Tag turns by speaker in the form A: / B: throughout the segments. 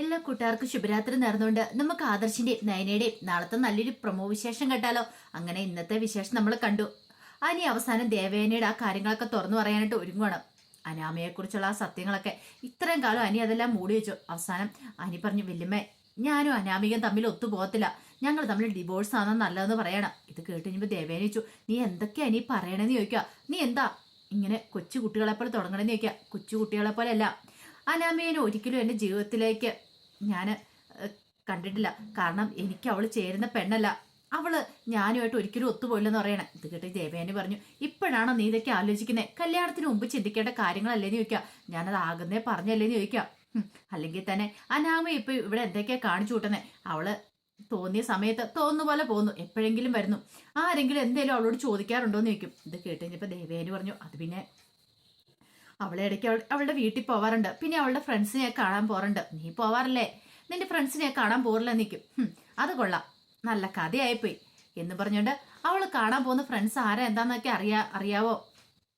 A: എല്ലാ കൂട്ടുകാർക്കും ശുഭരാത്രി നേർന്നുകൊണ്ട് നമുക്ക് ആദർശിന്റെയും നയനയുടെയും നാളത്തെ നല്ലൊരു പ്രമോ വിശേഷം കേട്ടാലോ അങ്ങനെ ഇന്നത്തെ വിശേഷം നമ്മൾ കണ്ടു. അനി അവസാനം ദേവേനയുടെ ആ കാര്യങ്ങളൊക്കെ തുറന്നു പറയാനായിട്ട് ഒരുങ്ങണം. അനാമയെക്കുറിച്ചുള്ള ആ സത്യങ്ങളൊക്കെ ഇത്രയും കാലം അനി അതെല്ലാം മൂടി വെച്ചു. അവസാനം അനി പറഞ്ഞു വല്യമ്മ ഞാനും അനാമികയും തമ്മിൽ ഒത്തുപോകത്തില്ല. ഞങ്ങൾ തമ്മിൽ ഡിവോഴ്സ് ആണെന്ന് നല്ലതെന്ന് പറയണം. ഇത് കേട്ട് കഴിഞ്ഞപ്പോൾ ദേവേന ചോദിച്ചു നീ എന്തൊക്കെയാ അനി പറയണമെന്ന് ചോദിക്കുക. നീ എന്താ ഇങ്ങനെ കൊച്ചു കുട്ടികളെ പോലെ തുടങ്ങണമെന്ന് ചോദിക്കുക. കൊച്ചു അല്ല അനാമികനെ ഒരിക്കലും എന്റെ ജീവിതത്തിലേക്ക് ഞാൻ കണ്ടിട്ടില്ല. കാരണം എനിക്ക് അവൾ ചേരുന്ന പെണ്ണല്ല. അവൾ ഞാനുമായിട്ട് ഒരിക്കലും ഒത്തുപോയില്ലെന്ന് പറയണേ. ഇത് കേട്ട് ദേവേനി പറഞ്ഞു ഇപ്പോഴാണോ നീ ഇതൊക്കെ ആലോചിക്കുന്നത് കല്യാണത്തിന് മുമ്പ് ചിന്തിക്കേണ്ട കാര്യങ്ങളല്ലേന്ന് ചോദിക്കാം ഞാനത് ആകുന്നേ പറഞ്ഞല്ലേന്ന് ചോദിക്കാം അല്ലെങ്കിൽ തന്നെ അനാമ ഇപ്പൊ ഇവിടെ എന്തൊക്കെയാ കാണിച്ചു കൂട്ടുന്നേ? അവൾ തോന്നിയ സമയത്ത് തോന്നുന്ന പോലെ പോകുന്നു. എപ്പോഴെങ്കിലും വരുന്നു. ആരെങ്കിലും എന്തേലും അവളോട് ചോദിക്കാറുണ്ടോ എന്ന് ചോദിക്കും. ഇത് കേട്ട് കഴിഞ്ഞപ്പോൾ ദേവേനി പറഞ്ഞു അത് പിന്നെ അവളെ ഇടയ്ക്ക് അവളുടെ വീട്ടിൽ പോവാറുണ്ട്. പിന്നെ അവളുടെ ഫ്രണ്ട്സിനെ കാണാൻ പോറുണ്ട് നീ പോവാറില്ലേ? നിന്റെ ഫ്രണ്ട്സിനെ കാണാൻ പോറില്ല നിൽക്കും അത് കൊള്ളാം. നല്ല കഥയായിപ്പോയി. എന്ന് പറഞ്ഞുകൊണ്ട് അവൾ കാണാൻ പോകുന്ന ഫ്രണ്ട്സ് ആരാ എന്താന്നൊക്കെ അറിയാ അറിയാവോ?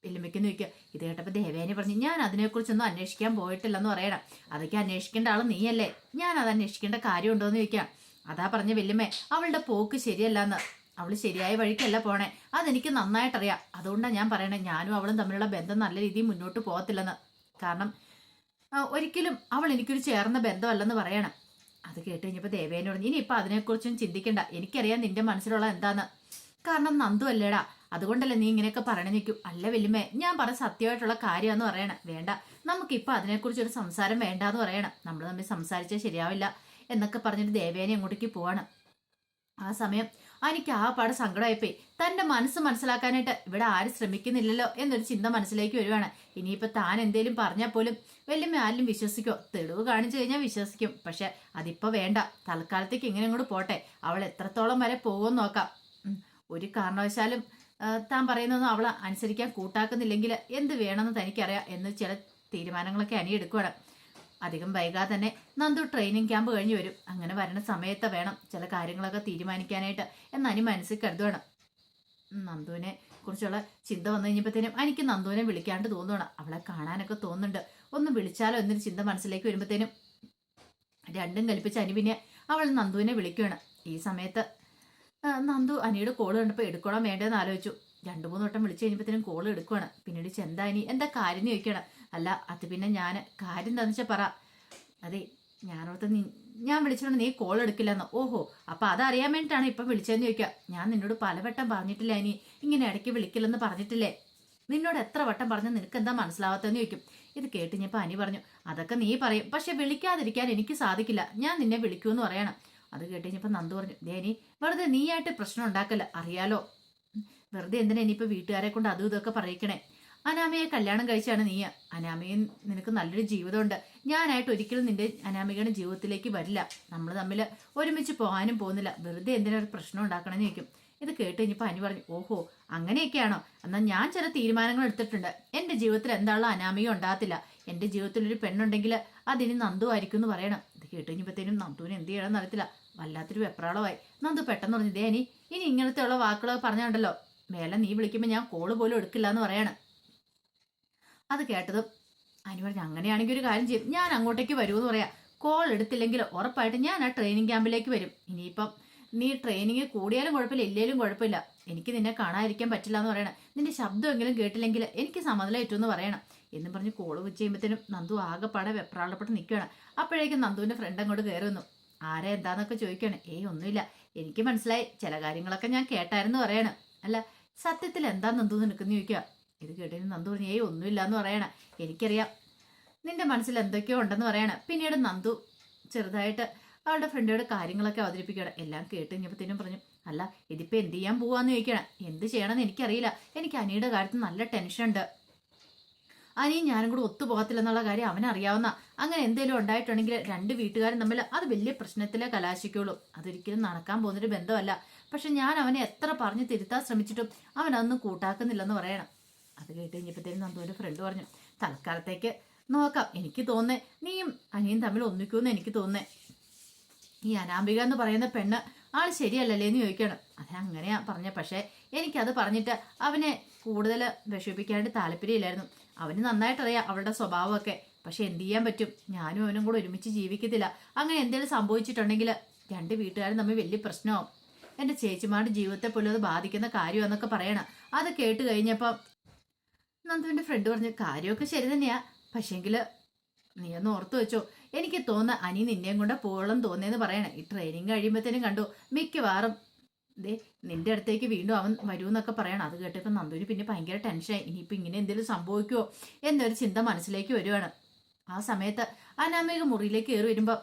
A: വെല്ലുമ്പയ്ക്കെന്ന് ചോദിക്കുക ഇത് കേട്ടപ്പോൾ ദേവേനെ പറഞ്ഞു ഞാൻ അതിനെക്കുറിച്ചൊന്നും അന്വേഷിക്കാൻ പോയിട്ടില്ലെന്ന് പറയണം. അതൊക്കെ അന്വേഷിക്കേണ്ട ആൾ നീയല്ലേ? ഞാൻ അത് അന്വേഷിക്കേണ്ട കാര്യമുണ്ടോ എന്ന് ചോദിക്കാം. അതാ പറഞ്ഞ വെല്ലുമേ അവളുടെ പോക്ക് ശരിയല്ലെന്ന്. അവൾ ശരിയായ വഴിക്കല്ല പോണേ. അതെനിക്ക് നന്നായിട്ടറിയാം. അതുകൊണ്ടാണ് ഞാൻ പറയണേ ഞാനും അവളും തമ്മിലുള്ള ബന്ധം നല്ല രീതിയിൽ മുന്നോട്ട് പോകത്തില്ലെന്ന്. കാരണം ഒരിക്കലും അവൾ എനിക്കൊരു ചേർന്ന ബന്ധമല്ലെന്ന് പറയണം. അത് കേട്ട് കഴിഞ്ഞപ്പോൾ ദേവേന പറഞ്ഞു ഇനി ഇപ്പം അതിനെക്കുറിച്ചും ചിന്തിക്കണ്ട. എനിക്കറിയാം നിന്റെ മനസ്സിലുള്ള എന്താന്ന്. കാരണം നന്ദു അല്ലേടാ. അതുകൊണ്ടല്ലേ നീ ഇങ്ങനെയൊക്കെ പറഞ്ഞു നിൽക്കും അല്ല വല്യമ്മേ ഞാൻ പറഞ്ഞ സത്യമായിട്ടുള്ള കാര്യമെന്ന് പറയണം. വേണ്ട. നമുക്കിപ്പോൾ അതിനെക്കുറിച്ച് ഒരു സംസാരം വേണ്ടാന്ന് പറയണം. നമ്മൾ തമ്മിൽ സംസാരിച്ചാൽ ശരിയാവില്ല എന്നൊക്കെ പറഞ്ഞിട്ട് ദേവേനെ അങ്ങോട്ടേക്ക് പോവാണ്. ആ സമയം എനിക്ക് ആ പാട് സങ്കടമായിപ്പോയി. തന്റെ മനസ്സ് മനസ്സിലാക്കാനായിട്ട് ഇവിടെ ആരും ശ്രമിക്കുന്നില്ലല്ലോ എന്നൊരു ചിന്ത മനസ്സിലേക്ക് വരുവാണ്. ഇനിയിപ്പോ താൻ എന്തേലും പറഞ്ഞാൽ പോലും വല്യമ്മ ആരിലും വിശ്വസിക്കോ? തെളിവ് കാണിച്ചു കഴിഞ്ഞാൽ വിശ്വസിക്കും. പക്ഷെ അതിപ്പോ വേണ്ട. തൽക്കാലത്തേക്ക് ഇങ്ങനെ അങ്ങോട്ട് പോട്ടെ. അവൾ എത്രത്തോളം വരെ പോകുമെന്ന് നോക്കാം. ഒരു കാരണവശാലും താൻ പറയുന്നതൊന്നും അവൾ അനുസരിക്കാൻ കൂട്ടാക്കുന്നില്ലെങ്കിൽ എന്ത് വേണമെന്ന് തനിക്കറിയാം എന്ന് ചില തീരുമാനങ്ങളൊക്കെ അനിയെടുക്കുവാണ്. അധികം വൈകാതെ തന്നെ നന്ദു ട്രെയിനിങ് ക്യാമ്പ് കഴിഞ്ഞ് വരും. അങ്ങനെ വരണ സമയത്ത് വേണം ചില കാര്യങ്ങളൊക്കെ തീരുമാനിക്കാനായിട്ട് എന്ന് അനി മനസ്സിൽ കരുതുകയാണ് നന്ദുവിനെ കുറിച്ചുള്ള ചിന്ത വന്നു കഴിഞ്ഞപ്പോഴത്തേനും എനിക്ക് നന്ദുവിനെ വിളിക്കാണ്ട് തോന്നുകയാണ് അവളെ കാണാനൊക്കെ തോന്നുന്നുണ്ട്. ഒന്ന് വിളിച്ചാലോ എന്നൊരു ചിന്ത മനസ്സിലേക്ക് വരുമ്പോഴത്തേനും രണ്ടും കൽപ്പിച്ച് അനി പിന്നെ അവൾ നന്ദുവിനെ വിളിക്കുകയാണ് ഈ സമയത്ത് നന്ദു അനിയുടെ കോൾ കണ്ടപ്പോൾ എടുക്കണം വേണ്ടതെന്ന് ആലോചിച്ചു. രണ്ടു മൂന്ന് വട്ടം വിളിച്ചു കഴിഞ്ഞപ്പോഴത്തേനും കോൾ എടുക്കുകയാണ് പിന്നീട് ചെന്താ ഇനി എന്താ കാര്യം ചോദിക്കണം അല്ല അത് പിന്നെ ഞാൻ കാര്യം എന്താണെന്ന് വെച്ചാൽ പറ. അതെ ഞാനോർത്ത് നീ ഞാൻ വിളിച്ചോണ്ട് നീ കോൾ എടുക്കില്ലെന്ന്. ഓഹോ അപ്പൊ അതറിയാൻ വേണ്ടിയിട്ടാണ് ഇപ്പം വിളിച്ചതെന്ന് ചോദിക്കുക ഞാൻ നിന്നോട് പലവട്ടം പറഞ്ഞിട്ടില്ല ഇനി? ഇങ്ങനെ ഇടയ്ക്ക് വിളിക്കില്ലെന്ന് പറഞ്ഞിട്ടില്ലേ? നിന്നോട് എത്ര വട്ടം പറഞ്ഞ് നിനക്ക് എന്താ മനസ്സിലാവാത്തെന്ന് ചോദിക്കും. ഇത് കേട്ട് ഞാൻ അനി പറഞ്ഞു അതൊക്കെ നീ പറയും. പക്ഷെ വിളിക്കാതിരിക്കാൻ എനിക്ക് സാധിക്കില്ല. ഞാൻ നിന്നെ വിളിക്കൂന്ന് പറയണം. അത് കേട്ട് കേട്ടിഞ്ഞപ്പോൾ നന്ദു പറഞ്ഞു ദേ നീ വെറുതെ നീയായിട്ട് പ്രശ്നം ഉണ്ടാക്കല്ല. അറിയാലോ. വെറുതെ എന്തിനാ ഇനിയിപ്പോൾ വീട്ടുകാരെ കൊണ്ട് അതും ഇതൊക്കെ പറയിക്കണേ? അനാമയെ കല്യാണം കഴിച്ചാണ് നീ. അനാമയും നിനക്ക് നല്ലൊരു ജീവിതമുണ്ട്. ഞാനായിട്ട് ഒരിക്കലും നിന്റെ അനാമികയുടെ ജീവിതത്തിലേക്ക് വരില്ല. നമ്മൾ തമ്മിൽ ഒരുമിച്ച് പോകാനും പോകുന്നില്ല. വെറുതെ എന്തിനാ ഒരു പ്രശ്നം ഉണ്ടാക്കണമെന്ന് ചോദിക്കും. ഇത് കേട്ട് കഴിഞ്ഞപ്പോൾ അനു പറഞ്ഞു ഓഹോ അങ്ങനെയൊക്കെയാണോ? എന്നാൽ ഞാൻ ചില തീരുമാനങ്ങൾ എടുത്തിട്ടുണ്ട്. എന്റെ ജീവിതത്തിൽ എന്താണോ അനാമിക ഉണ്ടാകത്തില്ല. എന്റെ ജീവിതത്തിൽ ഒരു പെണ്ണുണ്ടെങ്കിൽ അതിന് നന്ദു ആയിരിക്കും എന്ന് പറയണം. ഇത് കേട്ട് കഴിഞ്ഞപ്പോഴത്തേനും നന്ദുവിന് എന്ത് ചെയ്യണമെന്ന് അറിയത്തില്ല. വല്ലാത്തൊരു വെപ്രാളമായി. നന്ദു പെട്ടെന്ന് പറഞ്ഞു ദേ ഇനി ഇനി ഇങ്ങനത്തെ ഉള്ള വാക്കുകൾ പറഞ്ഞുണ്ടല്ലോ മേലെ നീ വിളിക്കുമ്പോൾ ഞാൻ കോൾ പോലും എടുക്കില്ല എന്ന് പറയണം. അത് കേട്ടതും അനു പറഞ്ഞു അങ്ങനെയാണെങ്കിൽ ഒരു കാര്യം ചെയ്യും. ഞാൻ അങ്ങോട്ടേക്ക് വരുമെന്ന് പറയാം. കോൾ എടുത്തില്ലെങ്കിൽ ഉറപ്പായിട്ട് ഞാൻ ആ ട്രെയിനിങ് ക്യാമ്പിലേക്ക് വരും. ഇനിയിപ്പം നീ ട്രെയിനിങ് കൂടിയാലും കുഴപ്പമില്ല ഇല്ലേലും കുഴപ്പമില്ല. എനിക്ക് നിന്നെ കാണാതിരിക്കാൻ പറ്റില്ല എന്ന് പറയണം. നിന്റെ ശബ്ദമെങ്കിലും കേട്ടില്ലെങ്കിൽ എനിക്ക് സമ്മതലേറ്റു എന്ന് പറയണം. എന്നും പറഞ്ഞ് കോൾ വെച്ച് കഴിയുമ്പോഴത്തേനും നന്ദു ആകെപ്പാടെ വെപ്രാളപ്പെട്ട് നിൽക്കുകയാണ്. അപ്പോഴേക്കും നന്ദുവിന്റെ ഫ്രണ്ട് അങ്ങോട്ട് കയറി വന്നു. ആരെ? എന്താന്നൊക്കെ ചോദിക്കുകയാണ്. ഏയ് ഒന്നുമില്ല. എനിക്ക് മനസ്സിലായി. ചില കാര്യങ്ങളൊക്കെ ഞാൻ കേട്ടായിരുന്നു പറയണം. അല്ല സത്യത്തിൽ എന്താ നന്ദു നിൽക്കുന്നു ചോദിക്കുക ഇത് കേട്ടതിന് നന്ദു പറഞ്ഞു ഏയ് ഒന്നുമില്ല എന്ന് പറയണം. എനിക്കറിയാം നിന്റെ മനസ്സിൽ എന്തൊക്കെയോ ഉണ്ടെന്ന് പറയണം. പിന്നീട് നന്ദു ചെറുതായിട്ട് അവളുടെ ഫ്രണ്ടോട് കാര്യങ്ങളൊക്കെ അവതരിപ്പിക്കണം എല്ലാം കേട്ട് കഴിഞ്ഞപ്പോഴത്തേനും പറഞ്ഞു അല്ല ഇതിപ്പോൾ എന്ത് ചെയ്യാൻ പോവാന്ന് ചോദിക്കണം എന്ത് ചെയ്യണമെന്ന് എനിക്കറിയില്ല. എനിക്ക് അനിയുടെ കാര്യത്തിൽ നല്ല ടെൻഷൻ ഉണ്ട്. അനിയും ഞാനും കൂടെ ഒത്തുപോകത്തില്ലെന്നുള്ള കാര്യം അവനറിയാവുന്ന. അങ്ങനെ എന്തെങ്കിലും ഉണ്ടായിട്ടുണ്ടെങ്കിൽ രണ്ട് വീട്ടുകാരും തമ്മിൽ അത് വലിയ പ്രശ്നത്തിലേ കലാശിക്കുള്ളൂ. അതൊരിക്കലും നടക്കാൻ പോകുന്നൊരു ബന്ധമല്ല. പക്ഷെ ഞാൻ അവനെ എത്ര പറഞ്ഞ് തിരുത്താൻ ശ്രമിച്ചിട്ടും അവനൊന്നും കൂട്ടാക്കുന്നില്ലെന്ന് പറയണം. അത് കേട്ട് കഴിഞ്ഞപ്പോഴത്തേനും നന്ദുവിന്റെ ഫ്രണ്ട് പറഞ്ഞു തൽക്കാലത്തേക്ക് നോക്കാം. എനിക്ക് തോന്നേ നീയും അനിയും തമ്മിൽ ഒന്നിക്കുമെന്ന് എനിക്ക് തോന്നേ ഈ അനാമിക എന്ന് പറയുന്ന പെണ്ണ് ആൾ ശരിയല്ലല്ലേ എന്ന് ചോദിക്കണം അത് അങ്ങനെയാ പറഞ്ഞ. പക്ഷേ എനിക്കത് പറഞ്ഞിട്ട് അവനെ കൂടുതൽ വിഷമിപ്പിക്കാനായിട്ട് താല്പര്യമില്ലായിരുന്നു. അവന് നന്നായിട്ടറിയാം അവളുടെ സ്വഭാവമൊക്കെ. പക്ഷെ എന്ത് ചെയ്യാൻ പറ്റും? ഞാനും അവനും കൂടെ ഒരുമിച്ച് ജീവിക്കത്തില്ല. അങ്ങനെ എന്തെങ്കിലും സംഭവിച്ചിട്ടുണ്ടെങ്കിൽ രണ്ട് വീട്ടുകാരും തമ്മിൽ വലിയ പ്രശ്നമാവും. എന്റെ ചേച്ചിമാരുടെ ജീവിതത്തെ പോലും അത് ബാധിക്കുന്ന കാര്യമെന്നൊക്കെ പറയണം. അത് കേട്ട് കഴിഞ്ഞപ്പം നന്ദുവിന്റെ ഫ്രണ്ട് പറഞ്ഞു കാര്യമൊക്കെ ശരി തന്നെയാ. പക്ഷേങ്കിൽ നീ ഒന്ന് ഓർത്തു വെച്ചോ എനിക്ക് തോന്നുന്ന അനി നിന്നെയും കൊണ്ട് പോകണം തോന്നിയെന്ന് പറയണേ. ഈ ട്രെയിനിങ് കഴിയുമ്പോഴത്തേനും കണ്ടു മിക്കവാറും ദേ നിന്റെ അടുത്തേക്ക് വീണ്ടും അവൻ വരുമെന്നൊക്കെ പറയണം. അത് കേട്ടപ്പോൾ നന്ദുവിന് പിന്നെ ഭയങ്കര ടെൻഷനായി ഇനിയിപ്പോൾ ഇങ്ങനെ എന്തെങ്കിലും സംഭവിക്കുമോ എന്നൊരു ചിന്ത മനസ്സിലേക്ക് വരുവാണ്. ആ സമയത്ത് അനാമിക മുറിയിലേക്ക് കയറി വരുമ്പോൾ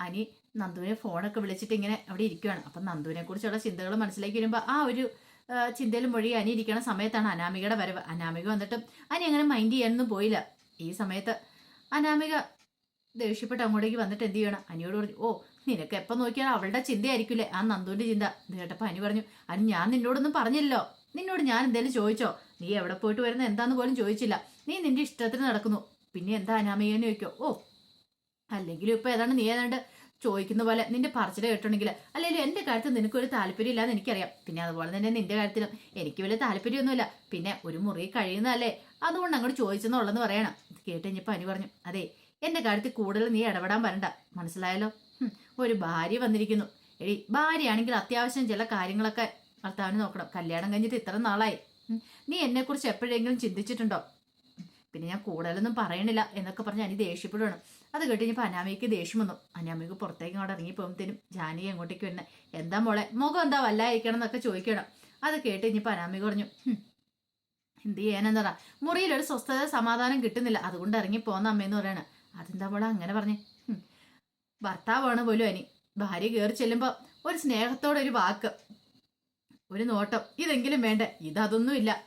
A: അനി നന്ദുവിനെ ഫോണൊക്കെ വിളിച്ചിട്ട് ഇങ്ങനെ അവിടെ ഇരിക്കുവാണ്. അപ്പം നന്ദുവിനെ കുറിച്ചുള്ള ചിന്തകൾ മനസ്സിലേക്ക് വരുമ്പോൾ ആ ഒരു ആ, ചിന്തയിൽ മൊഴി അനി ഇരിക്കണ സമയത്താണ് അനാമികയുടെ വരവ്. അനാമിക വന്നിട്ട് അനി അങ്ങനെ മൈൻഡ് ചെയ്യാനൊന്നും പോയില്ല. ഈ സമയത്ത് അനാമിക ദേഷ്യപ്പെട്ട് അങ്ങോട്ടേക്ക് വന്നിട്ട് എന്ത് ചെയ്യണം? അനിയോട് പറഞ്ഞു ഓ നിനക്ക് എപ്പം നോക്കിയാൽ അവളുടെ ചിന്തയായിരിക്കില്ലേ ആ നന്ദുവിന്റെ ചിന്ത. ഇത് കേട്ടപ്പോൾ അനി പറഞ്ഞു അനി ഞാൻ നിന്നോടൊന്നും പറഞ്ഞില്ലോ നിന്നോട് ഞാൻ എന്തേലും ചോദിച്ചോ? നീ എവിടെ പോയിട്ട് വരുന്ന എന്താന്ന് പോലും ചോദിച്ചില്ല. നീ നിന്റെ ഇഷ്ടത്തിന് നടക്കുന്നു. പിന്നെ എന്താ അനാമികയെന്ന് ചോദിക്കോ? ഓ അല്ലെങ്കിലും ഇപ്പം ഏതാണ്ട് നീ ഏതാണ്ട് ചോദിക്കുന്ന പോലെ നിന്റെ പറച്ചിൽ കേട്ടുണ്ടെങ്കിൽ അല്ലെങ്കിൽ എന്റെ കാര്യത്തിൽ നിനക്കൊരു താല്പര്യം ഇല്ലാന്ന് എനിക്കറിയാം. പിന്നെ അതുപോലെ തന്നെ നിന്റെ കാര്യത്തിലും എനിക്ക് വലിയ താല്പര്യമൊന്നുമില്ല. പിന്നെ ഒരു മുറി കഴിയുന്നതല്ലേ? അതുകൊണ്ട് അങ്ങോട്ട് ചോദിച്ചെന്നുള്ളതെന്ന് പറയണം. കേട്ട് കഴിഞ്ഞപ്പോൾ അനി പറഞ്ഞു അതെ എന്റെ കാര്യത്തിൽ കൂടുതൽ നീ ഇടപെടാൻ വരണ്ട. മനസ്സിലായല്ലോ? ഒരു ഭാര്യ വന്നിരിക്കുന്നു. എടി ഭാര്യയാണെങ്കിൽ അത്യാവശ്യം ചില കാര്യങ്ങളൊക്കെ ഭർത്താവിന് നോക്കണം. കല്യാണം കഴിഞ്ഞിട്ട് ഇത്ര നാളായി. നീ എന്നെക്കുറിച്ച് എപ്പോഴെങ്കിലും ചിന്തിച്ചിട്ടുണ്ടോ? പിന്നെ ഞാൻ കൂടുതലൊന്നും പറയണില്ല എന്നൊക്കെ പറഞ്ഞ് അനി ദേഷ്യപ്പെടുകയാണ് അത് കേട്ട് കഴിഞ്ഞപ്പോൾ അനാമിക്ക് ദേഷ്യം വന്നു. അനാമിക്ക് പുറത്തേക്ക് അങ്ങോട്ട് ഇറങ്ങി പോകുമ്പോഴത്തേനും ജാനകി അങ്ങോട്ടേക്ക് വരുന്നത് എന്താ മോളെ മുഖം എന്താ വല്ലായിരിക്കണം എന്നൊക്കെ ചോദിക്കണം അത് കേട്ട് കഴിഞ്ഞപ്പോൾ അനാമിക പറഞ്ഞു "ഹും, എന്ത് ചെയ്യാനെന്നതാ? മുറിയിൽ ഒരു സ്വസ്ഥത സമാധാനം കിട്ടുന്നില്ല. അതുകൊണ്ട് ഇറങ്ങി പോന്ന അമ്മയെന്ന് പറയണ. അതെന്താ മോളെ അങ്ങനെ പറഞ്ഞേ? "ഹും, ഭർത്താവാണ് പോലും അനി. ഭാര്യ കയറി ചെല്ലുമ്പോൾ ഒരു സ്നേഹത്തോടെ ഒരു വാക്ക് ഒരു നോട്ടം. ഇതെങ്കിലും വേണ്ട. ഇതൊന്നും ഇല്ല.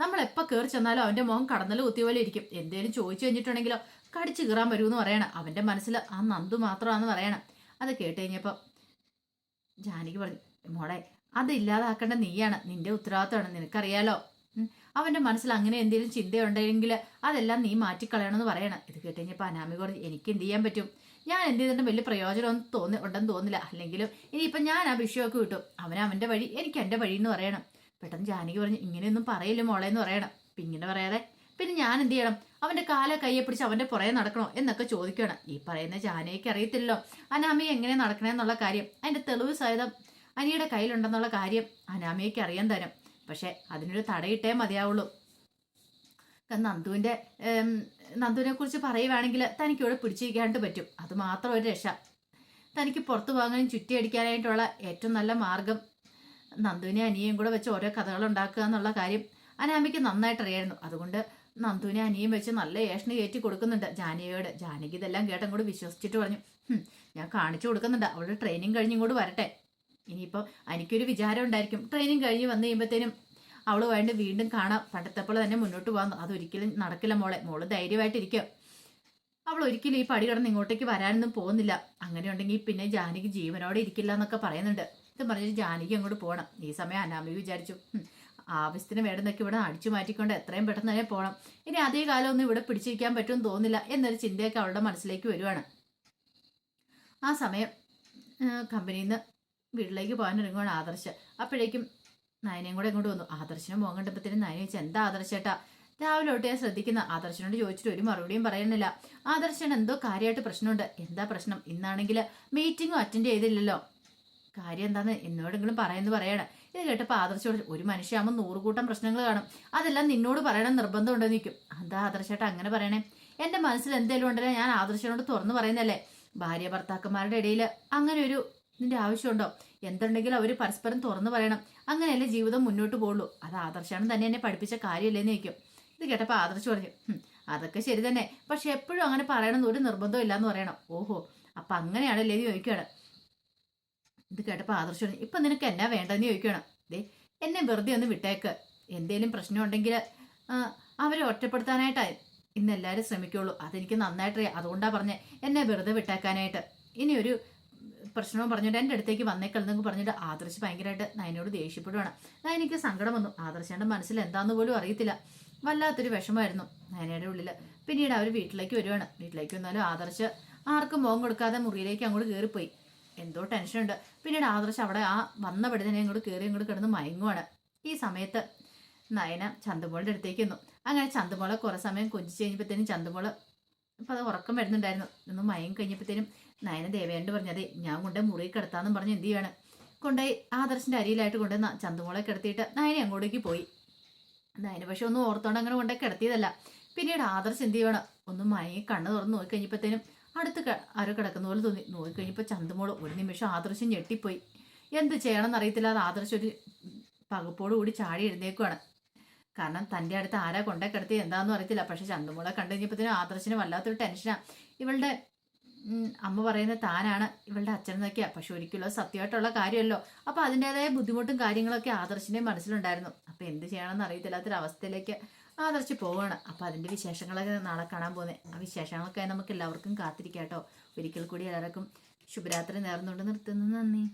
A: നമ്മൾ എപ്പോൾ കയറി ചെന്നാലും അവന്റെ മുഖം കടന്നൽ കുത്തിയ പോലെ ഇരിക്കും. എന്തേലും ചോദിച്ചു കഴിഞ്ഞിട്ടുണ്ടെങ്കിലോ കടിച്ചു കീറാൻ വരുമെന്ന് പറയണം. അവന്റെ മനസ്സിൽ ആ നന്ദു മാത്രമാണെന്ന് പറയണം. അത് കേട്ട് കഴിഞ്ഞപ്പോൾ ജാനകി പറഞ്ഞു മോളെ അത് ഇല്ലാതാക്കേണ്ട നീയാണ്. നിന്റെ ഉത്തരവാദിത്തമാണ്. നിനക്കറിയാലോ. അവന്റെ മനസ്സിൽ അങ്ങനെ എന്തെങ്കിലും ചിന്തയുണ്ടെങ്കിൽ അതെല്ലാം നീ മാറ്റിക്കളയണമെന്ന് പറയണം. ഇത് കേട്ട് കഴിഞ്ഞപ്പോൾ അനാമി പറഞ്ഞു എനിക്ക് എന്ത് ചെയ്യാൻ പറ്റും? ഞാൻ എന്ത് ചെയ്തിട്ടും വലിയ പ്രയോജനമൊന്നും തോന്നി ഉണ്ടെന്ന് തോന്നില്ല. അല്ലെങ്കിലും ഇനിയിപ്പം ഞാൻ ആ വിഷയമൊക്കെ കിട്ടും. അവൻ അവന്റെ വഴി എനിക്ക് എന്റെ വഴി എന്ന് പറയണം. പെട്ടെന്ന് ജാനകി പറഞ്ഞു ഇങ്ങനെയൊന്നും പറയില്ല മോളെ എന്ന് പറയണം. പിന്നെ ഇങ്ങനെ പറയാതെ പിന്നെ ഞാൻ എന്ത് ചെയ്യണം? അവന്റെ കാല കയ്യെ പിടിച്ച് അവന്റെ പുറകെ നടക്കണോ? എന്നൊക്കെ ചോദിക്കണം. ഈ പറയുന്ന ജാനകിക്ക് അറിയത്തില്ലല്ലോ. അനാമി എങ്ങനെ നടക്കണമെന്നുള്ള കാര്യം അതിന്റെ തെളിവ് സഹിതം അനിയുടെ കയ്യിലുണ്ടെന്നുള്ള കാര്യം അനാമിയയ്ക്ക് അറിയാൻ തരും. പക്ഷേ അതിനൊരു തടയിട്ടേ മതിയാവുള്ളൂ. ഏം, നന്ദുവിനെ കുറിച്ച് പറയുവാണെങ്കിൽ തനിക്ക് ഇവിടെ പിടിച്ചിരിക്കാണ്ട് പറ്റും. അത് മാത്രം ഒരു രക്ഷ. തനിക്ക് പുറത്തു പോകാനും ചുറ്റിയടിക്കാനായിട്ടുള്ള ഏറ്റവും നല്ല മാർഗം നന്ദുവിനെ അനിയും കൂടെ വെച്ച് ഓരോ കഥകൾ ഉണ്ടാക്കുക എന്നുള്ള കാര്യം അനാമിക്ക് നന്നായിട്ട് അറിയായിരുന്നു. അതുകൊണ്ട് നന്ദുവിനെ അനിയും വെച്ച് നല്ല ഏഷണി കയറ്റി കൊടുക്കുന്നുണ്ട് ജാനകിയോട്. ജാനകി ഇതെല്ലാം കേട്ടും കൂടി വിശ്വസിച്ചിട്ട് പറഞ്ഞു ഞാൻ കാണിച്ചു കൊടുക്കുന്നുണ്ട്. അവളുടെ ട്രെയിനിങ് കഴിഞ്ഞും കൂടി വരട്ടെ. ഇനിയിപ്പോൾ എനിക്കൊരു വിചാരം ഉണ്ടായിരിക്കും. ട്രെയിനിങ് കഴിഞ്ഞ് വന്നു കഴിയുമ്പോഴത്തേനും അവൾ വേണ്ടി വീണ്ടും കാണാം. പണ്ടത്തെ പോലെ തന്നെ മുന്നോട്ട് പോകാൻ അതൊരിക്കലും നടക്കില്ല മോളെ. മോൾ ധൈര്യമായിട്ടിരിക്കും. അവൾ ഒരിക്കലും ഈ പടി കടന്ന് ഇങ്ങോട്ടേക്ക് വരാനൊന്നും പോകുന്നില്ല. അങ്ങനെ ഉണ്ടെങ്കിൽ പിന്നെ ജാനകി ജീവനോടെ ഇരിക്കില്ല എന്നൊക്കെ പറയുന്നുണ്ട്. ഇത് പറഞ്ഞിട്ട് ജാനകി അങ്ങോട്ട് പോകണം ഈ സമയം അനാമി വിചാരിച്ചു. "ഹും, ആവശ്യത്തിന് വേണ്ടുന്നൊക്കെ ഇവിടെ അടിച്ചു മാറ്റിക്കൊണ്ട് എത്രയും പെട്ടെന്ന് തന്നെ പോകണം ഇനി അതേ കാലമൊന്നും ഇവിടെ പിടിച്ചിരിക്കാൻ പറ്റുമെന്ന് തോന്നില്ല എന്നൊരു ചിന്തയൊക്കെ അവളുടെ മനസ്സിലേക്ക് വരുവാണ്. ആ സമയം കമ്പനിയിൽ നിന്ന് വീട്ടിലേക്ക് പോകാൻ ഒരുങ്ങുവാണ് ആദർശ്. അപ്പോഴേക്കും നയനയും കൂടെ ഇങ്ങോട്ട് വന്നു. ആദർശനെ മോൻ കണ്ടപ്പോഴത്തേനും നയന ചോദിച്ചു എന്താ ആദർശേട്ടാ രാവിലെ തൊട്ട് ഞാൻ ശ്രദ്ധിക്കുന്ന. ആദർശനോട് ചോദിച്ചിട്ട് ഒരു മറുപടിയും പറയുന്നില്ല ആദർശൻ എന്തോ കാര്യമായിട്ട് പ്രശ്നമുണ്ട്. എന്താ പ്രശ്നം? ഇന്നാണെങ്കിൽ മീറ്റിംഗും അറ്റൻഡ് ചെയ്തില്ലല്ലോ. കാര്യം എന്താന്ന്? എന്നോടെങ്കിലും പറയുന്നു പറയണം. ഇത് കേട്ടപ്പോൾ ആദർശോട് ഒരു മനുഷ്യയാകുമ്പോൾ നൂറുകൂട്ടം പ്രശ്നങ്ങൾ കാണും. അതെല്ലാം നിന്നോട് പറയണം നിർബന്ധം ഉണ്ടെന്ന് നിൽക്കും എന്താ ആദർശേട്ടാ അങ്ങനെ പറയണേ? എന്റെ മനസ്സിൽ എന്തെങ്കിലും ഉണ്ടല്ലോ ഞാൻ ആദർശനോട് തുറന്നു പറയുന്നല്ലേ ഭാര്യ ഭർത്താക്കന്മാരുടെ ഇടയിൽ അങ്ങനെ ഒരു ഇതിന്റെ ആവശ്യമുണ്ടോ? എന്തുണ്ടെങ്കിലും അവർ പരസ്പരം തുറന്നു പറയണം. അങ്ങനെയല്ലേ ജീവിതം മുന്നോട്ട് പോകുള്ളൂ അത് ആദർശാണ് തന്നെ എന്നെ പഠിപ്പിച്ച കാര്യമല്ലേന്ന് ചോദിക്കും. ഇത് കേട്ടപ്പോൾ ആദർശ് പറഞ്ഞു "ഹും, അതൊക്കെ ശരി തന്നെ. പക്ഷെ എപ്പോഴും അങ്ങനെ പറയണമെന്ന് ഒരു നിർബന്ധം ഇല്ലാന്ന് പറയണം. ഓഹോ അപ്പൊ അങ്ങനെയാണല്ലേ എന്ന് ചോദിക്കുകയാണ്. ഇത് കേട്ടപ്പോൾ ആദർശ് പറഞ്ഞു ഇപ്പൊ നിനക്ക് എന്നാ വേണ്ടതെന്ന് ചോദിക്കണം ദേ എന്നെ വെറുതെ ഒന്ന് വിട്ടേക്ക്. എന്തേലും പ്രശ്നം ഉണ്ടെങ്കിൽ അവരെ ഒറ്റപ്പെടുത്താനായിട്ടായി. ഇന്ന് എല്ലാവരും ശ്രമിക്കുള്ളൂ. അതെനിക്ക് നന്നായിട്ടറിയാം. അതുകൊണ്ടാണ് പറഞ്ഞത് എന്നെ വെറുതെ വിട്ടേക്കാനായിട്ട്. ഇനിയൊരു പ്രശ്നവും പറഞ്ഞിട്ട് എന്റെ അടുത്തേക്ക് വന്നേക്കളെന്നൊക്കെ പറഞ്ഞിട്ട് ആദർശ് ഭയങ്കരമായിട്ട് നയനോട് ദേഷ്യപ്പെടുവാണ്. നയനിക്ക് സങ്കടം വന്നു. ആദർശന്റെ മനസ്സിൽ എന്താന്ന് പോലും അറിയത്തില്ല. വല്ലാത്തൊരു വിഷമമായിരുന്നു നയനയുടെ ഉള്ളിൽ പിന്നീട് അവർ വീട്ടിലേക്ക് വരുവാണ്. വീട്ടിലേക്ക് വന്നാലും ആദർശ് ആർക്കും മോഹം കൊടുക്കാതെ മുറിയിലേക്ക് അങ്ങോട്ട് കയറിപ്പോയി എന്തോ ടെൻഷനുണ്ട്. പിന്നീട് ആദർശ് അവിടെ ആ വന്ന പടി തന്നെ അങ്ങോട്ട് കയറി അങ്ങോട്ട് കിടന്ന് മയങ്ങുവാണ്. ഈ സമയത്ത് നയന ചന്തുമോളുടെ അടുത്തേക്ക് വന്നു അങ്ങനെ ചന്തുമോളെ കുറേ സമയം കൊഞ്ചിച്ച് കഴിഞ്ഞപ്പോഴത്തേനും ചന്തുമോൾ അപ്പോൾ അത് ഉറക്കം വരുന്നുണ്ടായിരുന്നു. ഒന്ന് മയം കഴിഞ്ഞപ്പോഴത്തേനും നയന ദേവയാണ്ട് പറഞ്ഞു അതെ ഞാൻ കൊണ്ട് മുറി കിടത്താന്നും പറഞ്ഞ് എന്ത് ചെയ്യാണ്? കൊണ്ടുപോയി ആദർശിന്റെ അരിയിലായിട്ട് കൊണ്ടുവന്ന ചന്തുമോളെ കിടത്തിയിട്ട് നയന അങ്ങോട്ടേക്ക് പോയി. നയന പക്ഷെ ഒന്നും ഓർത്തോണ്ട് അങ്ങനെ കൊണ്ടുപോയി കിടത്തിയതല്ല. പിന്നീട് ആദർശ് എന്ത് ചെയ്യണം? ഒന്ന് മയങ്ങി കണ്ണ് തുറന്ന് നോക്കി കഴിഞ്ഞപ്പോഴത്തേനും അടുത്ത് ആരോ കിടക്കുന്ന പോലെ തോന്നി. നോക്കി കഴിഞ്ഞപ്പോൾ ചന്തുമോൾ ഒരു നിമിഷം ആദർശം ഞെട്ടിപ്പോയി. എന്ത് ചെയ്യണമെന്ന് അറിയത്തില്ലാതെ ആദർശം ഒരു പകപ്പോട് കൂടി ചാടി എഴുന്നേക്കുവാണ്. കാരണം തന്റെ അടുത്ത് ആരാ കൊണ്ടേ കിടത്തി എന്താണെന്നും അറിയത്തില്ല. പക്ഷെ ചന്തുമോളെ കണ്ടു കഴിഞ്ഞപ്പോഴത്തേനും ആദർശിന് വല്ലാത്തൊരു ടെൻഷനാണ് ഇവളുടെ അമ്മ പറയുന്ന താനാണ് ഇവളുടെ അച്ഛൻ എന്നൊക്കെയാ. പക്ഷെ ഒരിക്കലും സത്യമായിട്ടുള്ള കാര്യമല്ലോ. അപ്പോൾ അതിന്റെതായ ബുദ്ധിമുട്ടും കാര്യങ്ങളൊക്കെ ആദർശിന്റെ മനസ്സിലുണ്ടായിരുന്നു. അപ്പോൾ എന്ത് ചെയ്യണമെന്ന് അറിയത്തില്ലാത്തൊരവസ്ഥയിലേക്ക് ആദർശ് പോവാണ് അപ്പോൾ അതിന്റെ വിശേഷങ്ങളൊക്കെ നാളെ കാണാൻ പോകുന്നത് ആ വിശേഷങ്ങളൊക്കെ നമുക്ക് എല്ലാവർക്കും കാത്തിരിക്കാം കേട്ടോ. ഒരിക്കൽ കൂടി എല്ലാവർക്കും ശുഭരാത്രി നേർന്നുകൊണ്ട് നിർത്തുന്നു. നന്ദി.